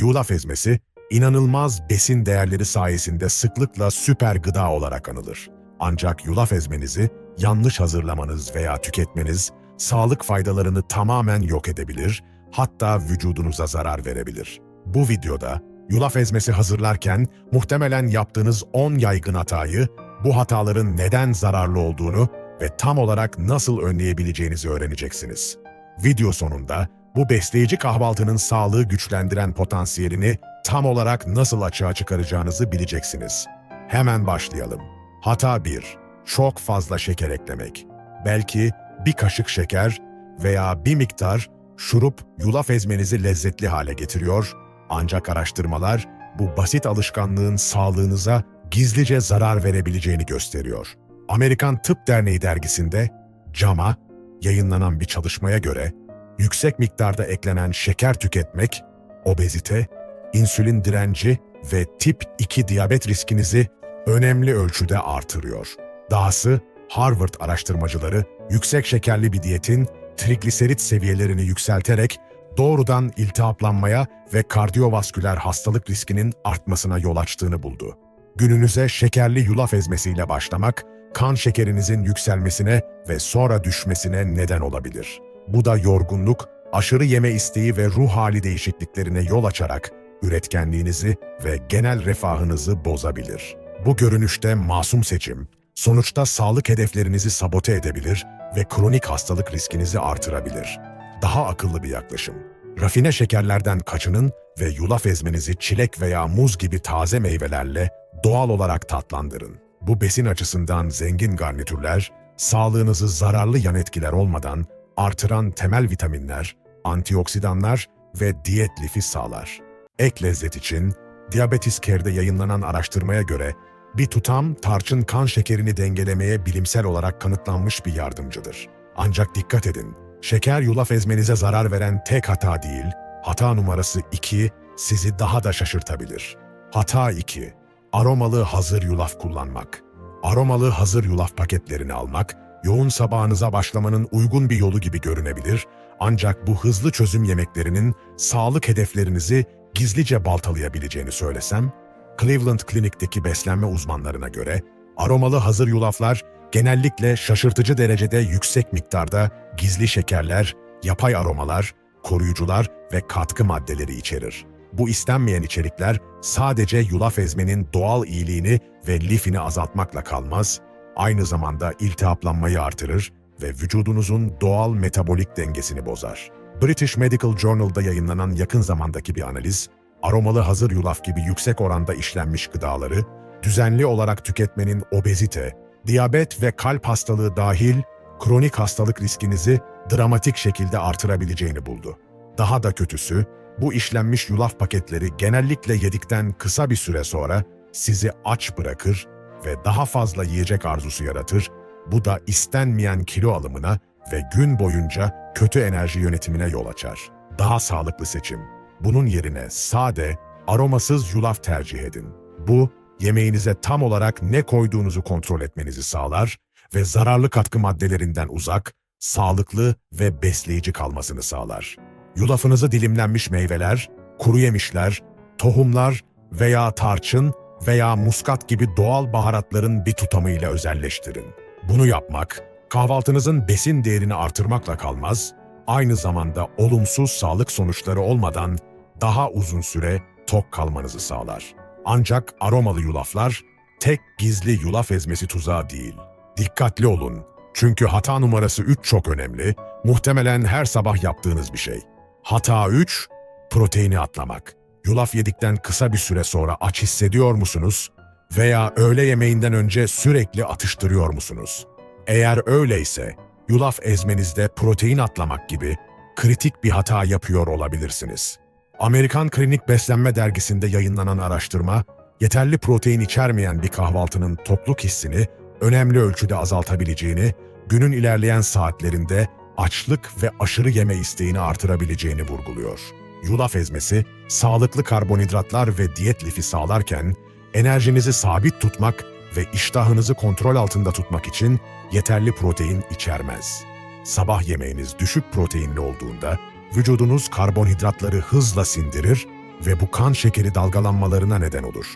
Yulaf ezmesi, inanılmaz besin değerleri sayesinde sıklıkla süper gıda olarak anılır. Ancak yulaf ezmenizi yanlış hazırlamanız veya tüketmeniz sağlık faydalarını tamamen yok edebilir, hatta vücudunuza zarar verebilir. Bu videoda yulaf ezmesi hazırlarken muhtemelen yaptığınız 10 yaygın hatayı, bu hataların neden zararlı olduğunu ve tam olarak nasıl önleyebileceğinizi öğreneceksiniz. Video sonunda bu besleyici kahvaltının sağlığı güçlendiren potansiyelini tam olarak nasıl açığa çıkaracağınızı bileceksiniz. Hemen başlayalım. Hata 1. Çok fazla şeker eklemek. Belki bir kaşık şeker veya bir miktar şurup yulaf ezmenizi lezzetli hale getiriyor ancak araştırmalar bu basit alışkanlığın sağlığınıza gizlice zarar verebileceğini gösteriyor. Amerikan Tıp Derneği dergisinde JAMA yayınlanan bir çalışmaya göre yüksek miktarda eklenen şeker tüketmek, obezite, insülin direnci ve tip 2 diyabet riskinizi önemli ölçüde artırıyor. Dahası Harvard araştırmacıları yüksek şekerli bir diyetin trigliserit seviyelerini yükselterek doğrudan iltihaplanmaya ve kardiyovasküler hastalık riskinin artmasına yol açtığını buldu. Gününüze şekerli yulaf ezmesiyle başlamak, kan şekerinizin yükselmesine ve sonra düşmesine neden olabilir. Bu da yorgunluk, aşırı yeme isteği ve ruh hali değişikliklerine yol açarak üretkenliğinizi ve genel refahınızı bozabilir. Bu görünüşte masum seçim, sonuçta sağlık hedeflerinizi sabote edebilir ve kronik hastalık riskinizi artırabilir. Daha akıllı bir yaklaşım. Rafine şekerlerden kaçının ve yulaf ezmenizi çilek veya muz gibi taze meyvelerle doğal olarak tatlandırın. Bu besin açısından zengin garnitürler, sağlığınızı zararlı yan etkiler olmadan artıran temel vitaminler, antioksidanlar ve diyet lifi sağlar. Ek lezzet için, Diabetes Care'de yayınlanan araştırmaya göre bir tutam tarçın kan şekerini dengelemeye bilimsel olarak kanıtlanmış bir yardımcıdır. Ancak dikkat edin, şeker yulaf ezmenize zarar veren tek hata değil, hata numarası 2 sizi daha da şaşırtabilir. Hata 2. Aromalı hazır yulaf kullanmak. Aromalı hazır yulaf paketlerini almak, yoğun sabahınıza başlamanın uygun bir yolu gibi görünebilir, ancak bu hızlı çözüm yemeklerinin sağlık hedeflerinizi gizlice baltalayabileceğini söylesem, Cleveland Clinic'teki beslenme uzmanlarına göre aromalı hazır yulaflar genellikle şaşırtıcı derecede yüksek miktarda gizli şekerler, yapay aromalar, koruyucular ve katkı maddeleri içerir. Bu istenmeyen içerikler sadece yulaf ezmenin doğal iyiliğini ve lifini azaltmakla kalmaz, aynı zamanda iltihaplanmayı artırır ve vücudunuzun doğal metabolik dengesini bozar. British Medical Journal'da yayınlanan yakın zamandaki bir analiz, aromalı hazır yulaf gibi yüksek oranda işlenmiş gıdaları, düzenli olarak tüketmenin obezite, diyabet ve kalp hastalığı dahil kronik hastalık riskinizi dramatik şekilde artırabileceğini buldu. Daha da kötüsü, bu işlenmiş yulaf paketleri genellikle yedikten kısa bir süre sonra sizi aç bırakır ve daha fazla yiyecek arzusu yaratır, bu da istenmeyen kilo alımına ve gün boyunca kötü enerji yönetimine yol açar. Daha sağlıklı seçim. Bunun yerine sade, aromasız yulaf tercih edin. Bu, yemeğinize tam olarak ne koyduğunuzu kontrol etmenizi sağlar ve zararlı katkı maddelerinden uzak, sağlıklı ve besleyici kalmasını sağlar. Yulafınızı dilimlenmiş meyveler, kuru yemişler, tohumlar veya tarçın veya muskat gibi doğal baharatların bir tutamıyla özelleştirin. Bunu yapmak, kahvaltınızın besin değerini artırmakla kalmaz, aynı zamanda olumsuz sağlık sonuçları olmadan daha uzun süre tok kalmanızı sağlar. Ancak aromalı yulaflar tek gizli yulaf ezmesi tuzağı değil. Dikkatli olun çünkü hata numarası 3 çok önemli, muhtemelen her sabah yaptığınız bir şey. Hata 3, proteini atlamak. Yulaf yedikten kısa bir süre sonra aç hissediyor musunuz? Veya öğle yemeğinden önce sürekli atıştırıyor musunuz? Eğer öyleyse, yulaf ezmenizde protein atlamak gibi kritik bir hata yapıyor olabilirsiniz. Amerikan Klinik Beslenme Dergisi'nde yayınlanan araştırma, yeterli protein içermeyen bir kahvaltının tokluk hissini önemli ölçüde azaltabileceğini, günün ilerleyen saatlerinde açlık ve aşırı yeme isteğini artırabileceğini vurguluyor. Yulaf ezmesi, sağlıklı karbonhidratlar ve diyet lifi sağlarken, enerjinizi sabit tutmak ve iştahınızı kontrol altında tutmak için yeterli protein içermez. Sabah yemeğiniz düşük proteinli olduğunda, vücudunuz karbonhidratları hızla sindirir, ve bu kan şekeri dalgalanmalarına neden olur.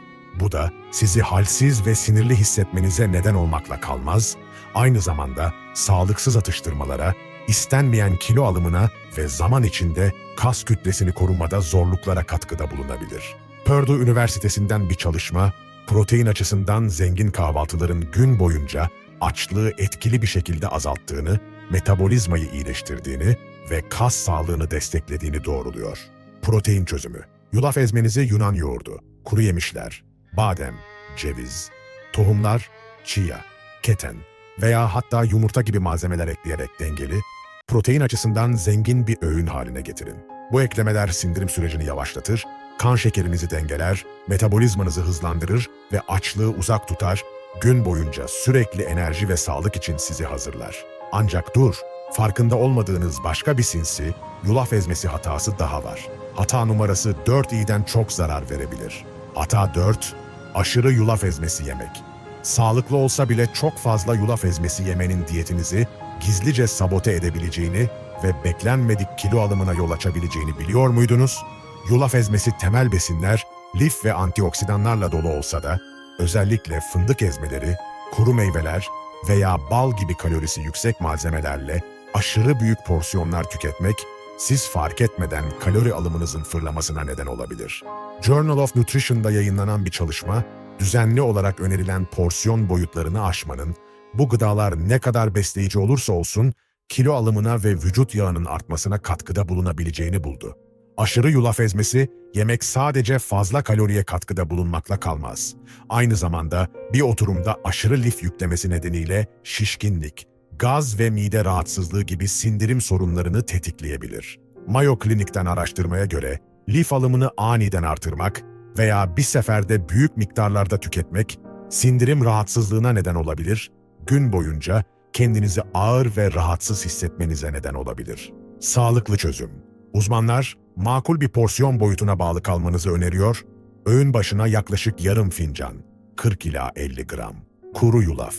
Bu da sizi halsiz ve sinirli hissetmenize neden olmakla kalmaz, aynı zamanda sağlıksız atıştırmalara, istenmeyen kilo alımına ve zaman içinde kas kütlesini korumada zorluklara katkıda bulunabilir. Purdue Üniversitesi'nden bir çalışma, protein açısından zengin kahvaltıların gün boyunca açlığı etkili bir şekilde azalttığını, metabolizmayı iyileştirdiğini ve kas sağlığını desteklediğini doğruluyor. Protein çözümü. Yulaf ezmenizi Yunan yoğurdu, kuru yemişler, badem, ceviz, tohumlar, chia, keten veya hatta yumurta gibi malzemeler ekleyerek dengeli, protein açısından zengin bir öğün haline getirin. Bu eklemeler sindirim sürecini yavaşlatır, kan şekerinizi dengeler, metabolizmanızı hızlandırır ve açlığı uzak tutar, gün boyunca sürekli enerji ve sağlık için sizi hazırlar. Ancak dur, farkında olmadığınız başka bir sinsi, yulaf ezmesi hatası daha var. Hata numarası 4 iyiden çok zarar verebilir. Hata 4, aşırı yulaf ezmesi yemek. Sağlıklı olsa bile çok fazla yulaf ezmesi yemenin diyetinizi gizlice sabote edebileceğini ve beklenmedik kilo alımına yol açabileceğini biliyor muydunuz? Yulaf ezmesi temel besinler, lif ve antioksidanlarla dolu olsa da, özellikle fındık ezmeleri, kuru meyveler veya bal gibi kalorisi yüksek malzemelerle aşırı büyük porsiyonlar tüketmek, siz fark etmeden kalori alımınızın fırlamasına neden olabilir. Journal of Nutrition'da yayınlanan bir çalışma, düzenli olarak önerilen porsiyon boyutlarını aşmanın, bu gıdalar ne kadar besleyici olursa olsun, kilo alımına ve vücut yağının artmasına katkıda bulunabileceğini buldu. Aşırı yulaf ezmesi, yemek sadece fazla kaloriye katkıda bulunmakla kalmaz. Aynı zamanda bir oturumda aşırı lif yüklemesi nedeniyle şişkinlik, gaz ve mide rahatsızlığı gibi sindirim sorunlarını tetikleyebilir. Mayo Klinik'ten araştırmaya göre, lif alımını aniden artırmak veya bir seferde büyük miktarlarda tüketmek, sindirim rahatsızlığına neden olabilir, gün boyunca kendinizi ağır ve rahatsız hissetmenize neden olabilir. Sağlıklı çözüm. Uzmanlar, makul bir porsiyon boyutuna bağlı kalmanızı öneriyor, öğün başına yaklaşık yarım fincan, 40 ila 50 gram, kuru yulaf,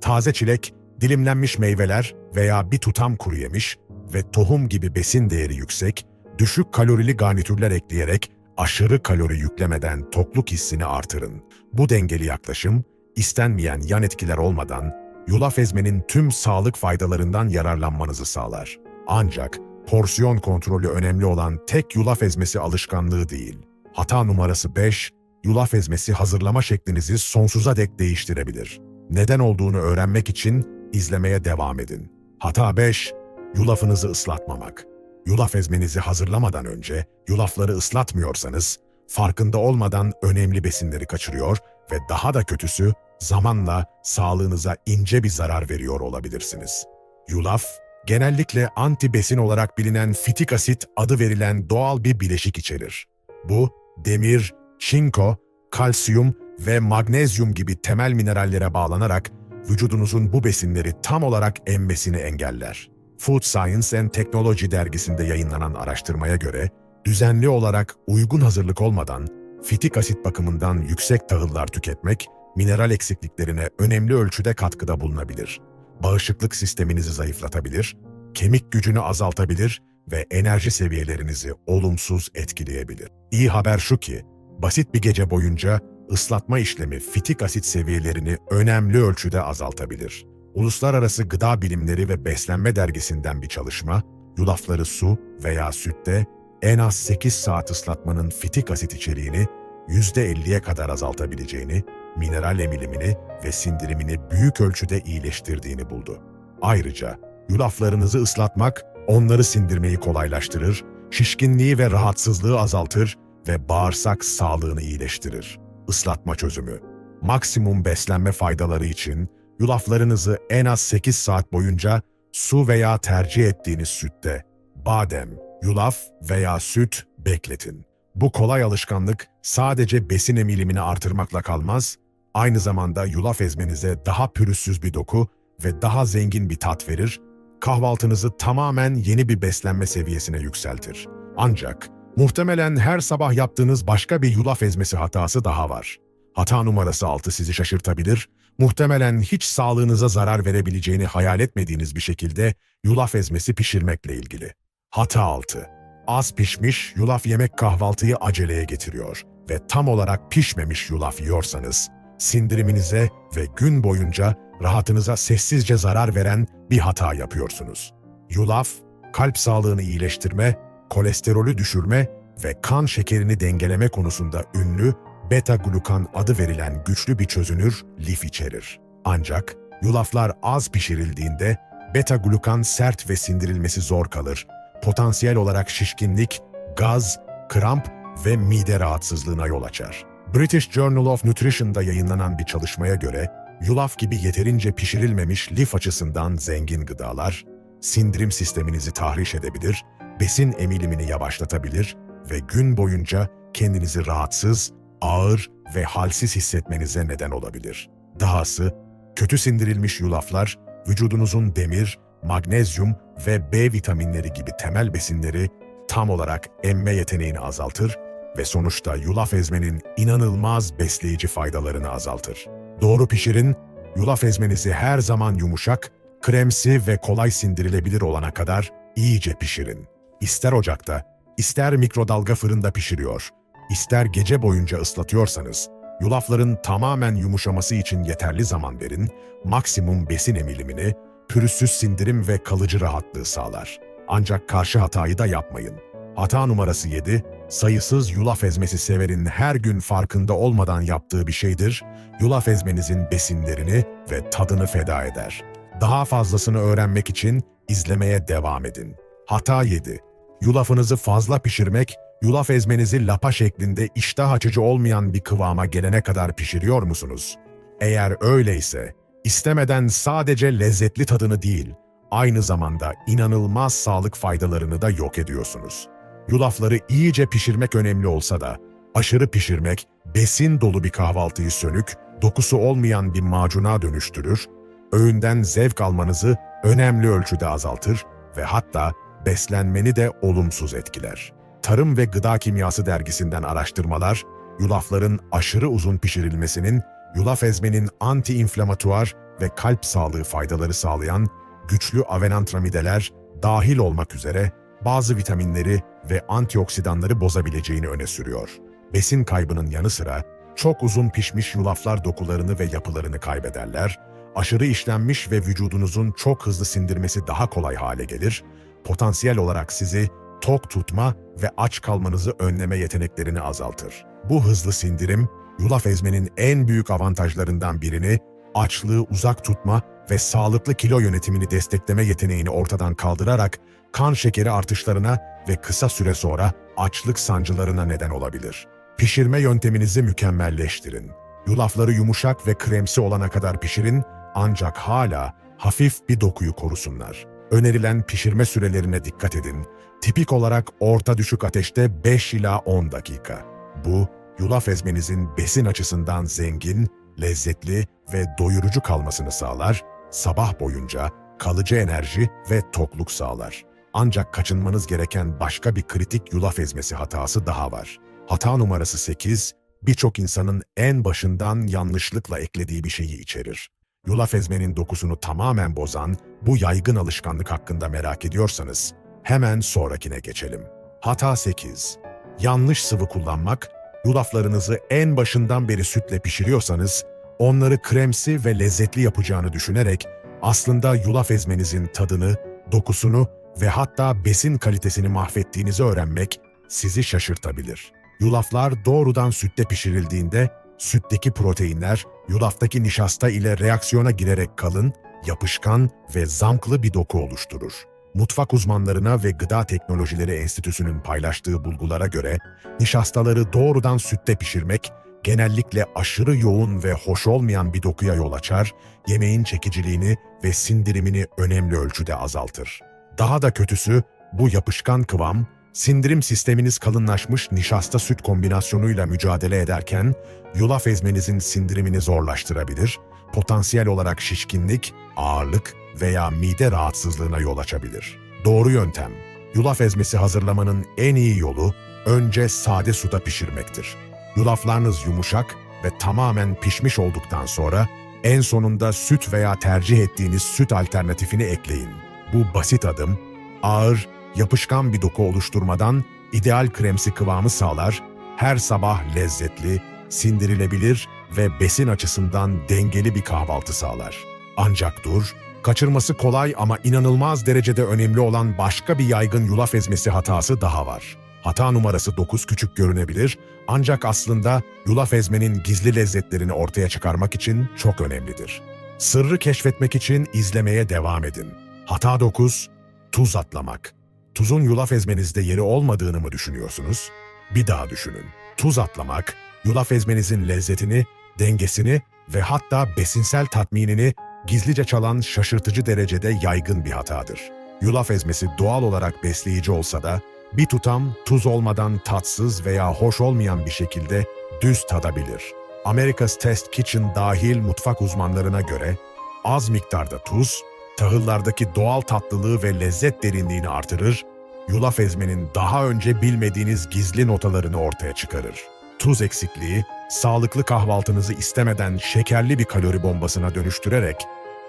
taze çilek, dilimlenmiş meyveler veya bir tutam kuru yemiş ve tohum gibi besin değeri yüksek, düşük kalorili garnitürler ekleyerek aşırı kalori yüklemeden tokluk hissini artırın. Bu dengeli yaklaşım, istenmeyen yan etkiler olmadan yulaf ezmenin tüm sağlık faydalarından yararlanmanızı sağlar. Ancak porsiyon kontrolü önemli olan tek yulaf ezmesi alışkanlığı değil. Hata numarası 5, yulaf ezmesi hazırlama şeklinizi sonsuza dek değiştirebilir. Neden olduğunu öğrenmek için izlemeye devam edin. Hata 5, yulafınızı ıslatmamak. Yulaf ezmenizi hazırlamadan önce yulafları ıslatmıyorsanız, farkında olmadan önemli besinleri kaçırıyor ve daha da kötüsü zamanla sağlığınıza ince bir zarar veriyor olabilirsiniz. Yulaf, genellikle anti-besin olarak bilinen fitik asit adı verilen doğal bir bileşik içerir. Bu, demir, çinko, kalsiyum ve magnezyum gibi temel minerallere bağlanarak vücudunuzun bu besinleri tam olarak emmesini engeller. Food Science and Technology dergisinde yayınlanan araştırmaya göre, düzenli olarak uygun hazırlık olmadan fitik asit bakımından yüksek tahıllar tüketmek, mineral eksikliklerine önemli ölçüde katkıda bulunabilir. Bağışıklık sisteminizi zayıflatabilir, kemik gücünü azaltabilir ve enerji seviyelerinizi olumsuz etkileyebilir. İyi haber şu ki, basit bir gece boyunca ıslatma işlemi fitik asit seviyelerini önemli ölçüde azaltabilir. Uluslararası Gıda Bilimleri ve Beslenme Dergisi'nden bir çalışma, yulafları su veya sütte en az 8 saat ıslatmanın fitik asit içeriğini %50'ye kadar azaltabileceğini, mineral emilimini ve sindirimini büyük ölçüde iyileştirdiğini buldu. Ayrıca yulaflarınızı ıslatmak onları sindirmeyi kolaylaştırır, şişkinliği ve rahatsızlığı azaltır ve bağırsak sağlığını iyileştirir. Islatma çözümü. Maksimum beslenme faydaları için yulaflarınızı en az 8 saat boyunca su veya tercih ettiğiniz sütte, badem, yulaf veya süt bekletin. Bu kolay alışkanlık sadece besin emilimini artırmakla kalmaz, aynı zamanda yulaf ezmenize daha pürüzsüz bir doku ve daha zengin bir tat verir, kahvaltınızı tamamen yeni bir beslenme seviyesine yükseltir. Ancak muhtemelen her sabah yaptığınız başka bir yulaf ezmesi hatası daha var. Hata numarası 6 sizi şaşırtabilir, muhtemelen hiç sağlığınıza zarar verebileceğini hayal etmediğiniz bir şekilde yulaf ezmesi pişirmekle ilgili. Hata 6. Az pişmiş yulaf yemek kahvaltıyı aceleye getiriyor ve tam olarak pişmemiş yulaf yiyorsanız, sindiriminize ve gün boyunca rahatınıza sessizce zarar veren bir hata yapıyorsunuz. Yulaf, kalp sağlığını iyileştirme, kolesterolü düşürme ve kan şekerini dengeleme konusunda ünlü beta-glukan adı verilen güçlü bir çözünür lif içerir. Ancak yulaflar az pişirildiğinde beta-glukan sert ve sindirilmesi zor kalır. Potansiyel olarak şişkinlik, gaz, kramp ve mide rahatsızlığına yol açar. British Journal of Nutrition'da yayınlanan bir çalışmaya göre yulaf gibi yeterince pişirilmemiş lif açısından zengin gıdalar, sindirim sisteminizi tahriş edebilir, besin emilimini yavaşlatabilir ve gün boyunca kendinizi rahatsız, ağır ve halsiz hissetmenize neden olabilir. Dahası, kötü sindirilmiş yulaflar, vücudunuzun demir, magnezyum ve B vitaminleri gibi temel besinleri tam olarak emme yeteneğini azaltır ve sonuçta yulaf ezmenin inanılmaz besleyici faydalarını azaltır. Doğru pişirin, yulaf ezmenizi her zaman yumuşak, kremsi ve kolay sindirilebilir olana kadar iyice pişirin. İster ocakta, ister mikrodalga fırında pişiriyor, ister gece boyunca ıslatıyorsanız, yulafların tamamen yumuşaması için yeterli zaman verin, maksimum besin emilimini, pürüzsüz sindirim ve kalıcı rahatlığı sağlar. Ancak karşı hatayı da yapmayın. Hata numarası 7, sayısız yulaf ezmesi severin her gün farkında olmadan yaptığı bir şeydir. Yulaf ezmenizin besinlerini ve tadını feda eder. Daha fazlasını öğrenmek için izlemeye devam edin. Hata 7. Yulafınızı fazla pişirmek, yulaf ezmenizi lapa şeklinde iştah açıcı olmayan bir kıvama gelene kadar pişiriyor musunuz? Eğer öyleyse, istemeden sadece lezzetli tadını değil, aynı zamanda inanılmaz sağlık faydalarını da yok ediyorsunuz. Yulafları iyice pişirmek önemli olsa da, aşırı pişirmek, besin dolu bir kahvaltıyı sönük, dokusu olmayan bir macuna dönüştürür, öğünden zevk almanızı önemli ölçüde azaltır ve hatta beslenmeni de olumsuz etkiler. Tarım ve Gıda Kimyası dergisinden araştırmalar, yulafların aşırı uzun pişirilmesinin, yulaf ezmenin anti-inflamatuar ve kalp sağlığı faydaları sağlayan güçlü avenantramideler dahil olmak üzere bazı vitaminleri ve antioksidanları bozabileceğini öne sürüyor. Besin kaybının yanı sıra çok uzun pişmiş yulaflar dokularını ve yapılarını kaybederler, aşırı işlenmiş ve vücudunuzun çok hızlı sindirmesi daha kolay hale gelir, potansiyel olarak sizi tok tutma ve aç kalmanızı önleme yeteneklerini azaltır. Bu hızlı sindirim, yulaf ezmenin en büyük avantajlarından birini açlığı uzak tutma ve sağlıklı kilo yönetimini destekleme yeteneğini ortadan kaldırarak kan şekeri artışlarına ve kısa süre sonra açlık sancılarına neden olabilir. Pişirme yönteminizi mükemmelleştirin. Yulafları yumuşak ve kremsi olana kadar pişirin ancak hala hafif bir dokuyu korusunlar. Önerilen pişirme sürelerine dikkat edin. Tipik olarak orta düşük ateşte 5 ila 10 dakika. Bu, yulaf ezmenizin besin açısından zengin, lezzetli ve doyurucu kalmasını sağlar, sabah boyunca kalıcı enerji ve tokluk sağlar. Ancak kaçınmanız gereken başka bir kritik yulaf ezmesi hatası daha var. Hata numarası 8, birçok insanın en başından yanlışlıkla eklediği bir şeyi içerir. Yulaf ezmenin dokusunu tamamen bozan bu yaygın alışkanlık hakkında merak ediyorsanız hemen sonrakine geçelim. Hata 8. Yanlış sıvı kullanmak, yulaflarınızı en başından beri sütle pişiriyorsanız onları kremsi ve lezzetli yapacağını düşünerek aslında yulaf ezmenizin tadını, dokusunu ve hatta besin kalitesini mahvettiğinizi öğrenmek sizi şaşırtabilir. Yulaflar doğrudan sütte pişirildiğinde sütteki proteinler yulaftaki nişasta ile reaksiyona girerek kalın, yapışkan ve zamklı bir doku oluşturur. Mutfak uzmanlarına ve Gıda Teknolojileri Enstitüsü'nün paylaştığı bulgulara göre nişastaları doğrudan sütte pişirmek genellikle aşırı yoğun ve hoş olmayan bir dokuya yol açar, yemeğin çekiciliğini ve sindirimini önemli ölçüde azaltır. Daha da kötüsü bu yapışkan kıvam, sindirim sisteminiz kalınlaşmış nişasta süt kombinasyonuyla mücadele ederken yulaf ezmenizin sindirimini zorlaştırabilir, potansiyel olarak şişkinlik, ağırlık veya mide rahatsızlığına yol açabilir. Doğru yöntem, yulaf ezmesi hazırlamanın en iyi yolu önce sade suda pişirmektir. Yulaflarınız yumuşak ve tamamen pişmiş olduktan sonra en sonunda süt veya tercih ettiğiniz süt alternatifini ekleyin. Bu basit adım ağır yapışkan bir doku oluşturmadan ideal kremsi kıvamı sağlar, her sabah lezzetli, sindirilebilir ve besin açısından dengeli bir kahvaltı sağlar. Ancak dur, kaçırması kolay ama inanılmaz derecede önemli olan başka bir yaygın yulaf ezmesi hatası daha var. Hata numarası 9 küçük görünebilir ancak aslında yulaf ezmenin gizli lezzetlerini ortaya çıkarmak için çok önemlidir. Sırrı keşfetmek için izlemeye devam edin. Hata 9, tuz atlamak. Tuzun yulaf ezmenizde yeri olmadığını mı düşünüyorsunuz? Bir daha düşünün. Tuz atlamak, yulaf ezmenizin lezzetini, dengesini ve hatta besinsel tatminini gizlice çalan şaşırtıcı derecede yaygın bir hatadır. Yulaf ezmesi doğal olarak besleyici olsa da bir tutam tuz olmadan tatsız veya hoş olmayan bir şekilde düz tadabilir. America's Test Kitchen dahil mutfak uzmanlarına göre az miktarda tuz, tahıllardaki doğal tatlılığı ve lezzet derinliğini artırır, yulaf ezmenin daha önce bilmediğiniz gizli notalarını ortaya çıkarır. Tuz eksikliği, sağlıklı kahvaltınızı istemeden şekerli bir kalori bombasına dönüştürerek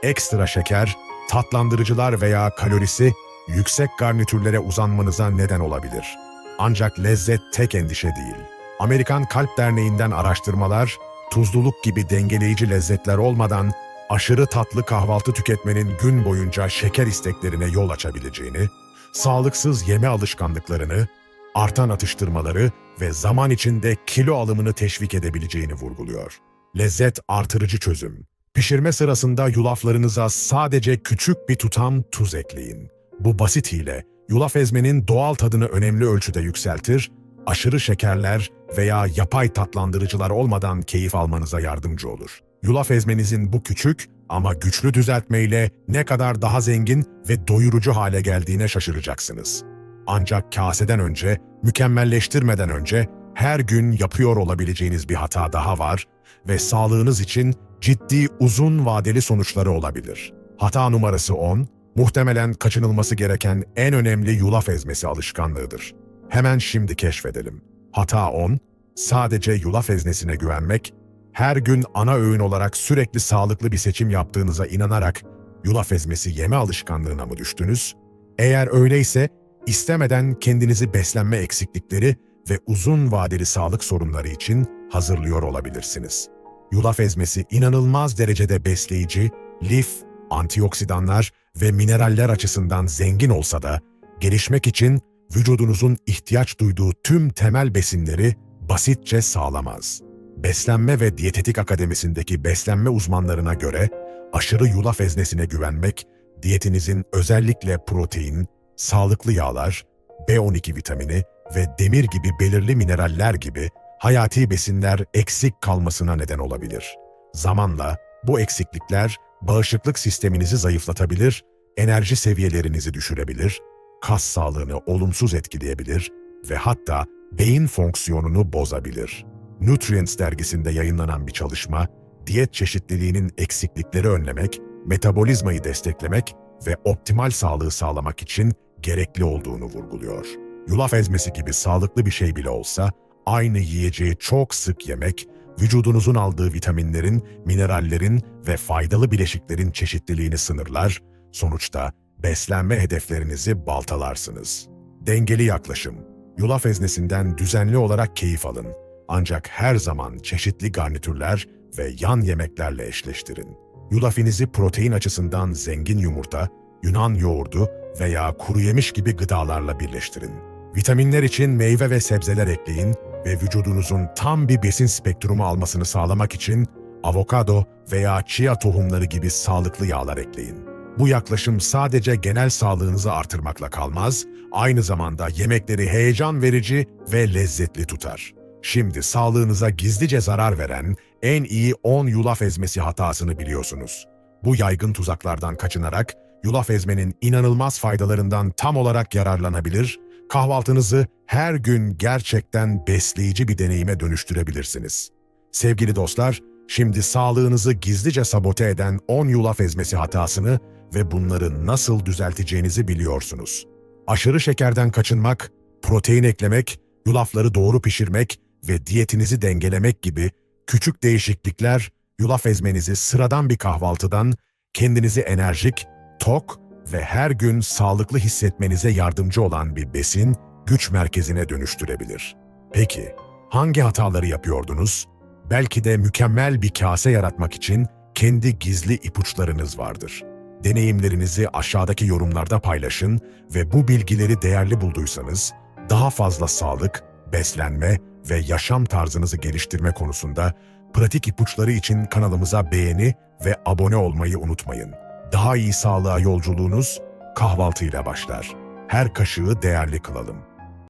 ekstra şeker, tatlandırıcılar veya kalorisi yüksek garnitürlere uzanmanıza neden olabilir. Ancak lezzet tek endişe değil. Amerikan Kalp Derneği'nden araştırmalar, tuzluluk gibi dengeleyici lezzetler olmadan aşırı tatlı kahvaltı tüketmenin gün boyunca şeker isteklerine yol açabileceğini, sağlıksız yeme alışkanlıklarını, artan atıştırmaları ve zaman içinde kilo alımını teşvik edebileceğini vurguluyor. Lezzet artırıcı çözüm. Pişirme sırasında yulaflarınıza sadece küçük bir tutam tuz ekleyin. Bu basit hile, yulaf ezmenin doğal tadını önemli ölçüde yükseltir, aşırı şekerler veya yapay tatlandırıcılar olmadan keyif almanıza yardımcı olur. Yulaf ezmenizin bu küçük ama güçlü düzeltmeyle ne kadar daha zengin ve doyurucu hale geldiğine şaşıracaksınız. Ancak kaseden önce, mükemmelleştirmeden önce her gün yapıyor olabileceğiniz bir hata daha var ve sağlığınız için ciddi uzun vadeli sonuçları olabilir. Hata numarası 10, muhtemelen kaçınılması gereken en önemli yulaf ezmesi alışkanlığıdır. Hemen şimdi keşfedelim. Hata 10, sadece yulaf eznesine güvenmek, her gün ana öğün olarak sürekli sağlıklı bir seçim yaptığınıza inanarak yulaf ezmesi yeme alışkanlığına mı düştünüz? Eğer öyleyse istemeden kendinizi beslenme eksiklikleri ve uzun vadeli sağlık sorunları için hazırlıyor olabilirsiniz. Yulaf ezmesi inanılmaz derecede besleyici, lif, antioksidanlar ve mineraller açısından zengin olsa da gelişmek için vücudunuzun ihtiyaç duyduğu tüm temel besinleri basitçe sağlamaz. Beslenme ve Diyetetik Akademisi'ndeki beslenme uzmanlarına göre aşırı yulaf eznesine güvenmek, diyetinizin özellikle protein, sağlıklı yağlar, B12 vitamini ve demir gibi belirli mineraller gibi hayati besinler eksik kalmasına neden olabilir. Zamanla bu eksiklikler bağışıklık sisteminizi zayıflatabilir, enerji seviyelerinizi düşürebilir, kas sağlığını olumsuz etkileyebilir ve hatta beyin fonksiyonunu bozabilir. Nutrients dergisinde yayınlanan bir çalışma, diyet çeşitliliğinin eksiklikleri önlemek, metabolizmayı desteklemek ve optimal sağlığı sağlamak için gerekli olduğunu vurguluyor. Yulaf ezmesi gibi sağlıklı bir şey bile olsa, aynı yiyeceği çok sık yemek, vücudunuzun aldığı vitaminlerin, minerallerin ve faydalı bileşiklerin çeşitliliğini sınırlar, sonuçta beslenme hedeflerinizi baltalarsınız. Dengeli yaklaşım. Yulaf eznesinden düzenli olarak keyif alın. Ancak her zaman çeşitli garnitürler ve yan yemeklerle eşleştirin. Yulafinizi protein açısından zengin yumurta, Yunan yoğurdu veya kuru yemiş gibi gıdalarla birleştirin. Vitaminler için meyve ve sebzeler ekleyin ve vücudunuzun tam bir besin spektrumu almasını sağlamak için avokado veya chia tohumları gibi sağlıklı yağlar ekleyin. Bu yaklaşım sadece genel sağlığınızı artırmakla kalmaz, aynı zamanda yemekleri heyecan verici ve lezzetli tutar. Şimdi sağlığınıza gizlice zarar veren en iyi 10 yulaf ezmesi hatasını biliyorsunuz. Bu yaygın tuzaklardan kaçınarak yulaf ezmenin inanılmaz faydalarından tam olarak yararlanabilir, kahvaltınızı her gün gerçekten besleyici bir deneyime dönüştürebilirsiniz. Sevgili dostlar, şimdi sağlığınızı gizlice sabote eden 10 yulaf ezmesi hatasını ve bunları nasıl düzelteceğinizi biliyorsunuz. Aşırı şekerden kaçınmak, protein eklemek, yulafları doğru pişirmek ve diyetinizi dengelemek gibi küçük değişiklikler yulaf ezmenizi sıradan bir kahvaltıdan kendinizi enerjik, tok ve her gün sağlıklı hissetmenize yardımcı olan bir besin güç merkezine dönüştürebilir. Peki, hangi hataları yapıyordunuz? Belki de mükemmel bir kase yaratmak için kendi gizli ipuçlarınız vardır. Deneyimlerinizi aşağıdaki yorumlarda paylaşın ve bu bilgileri değerli bulduysanız daha fazla sağlık, beslenme ve yaşam tarzınızı geliştirme konusunda pratik ipuçları için kanalımıza beğeni ve abone olmayı unutmayın. Daha iyi sağlığa yolculuğunuz kahvaltıyla başlar. Her kaşığı değerli kılalım.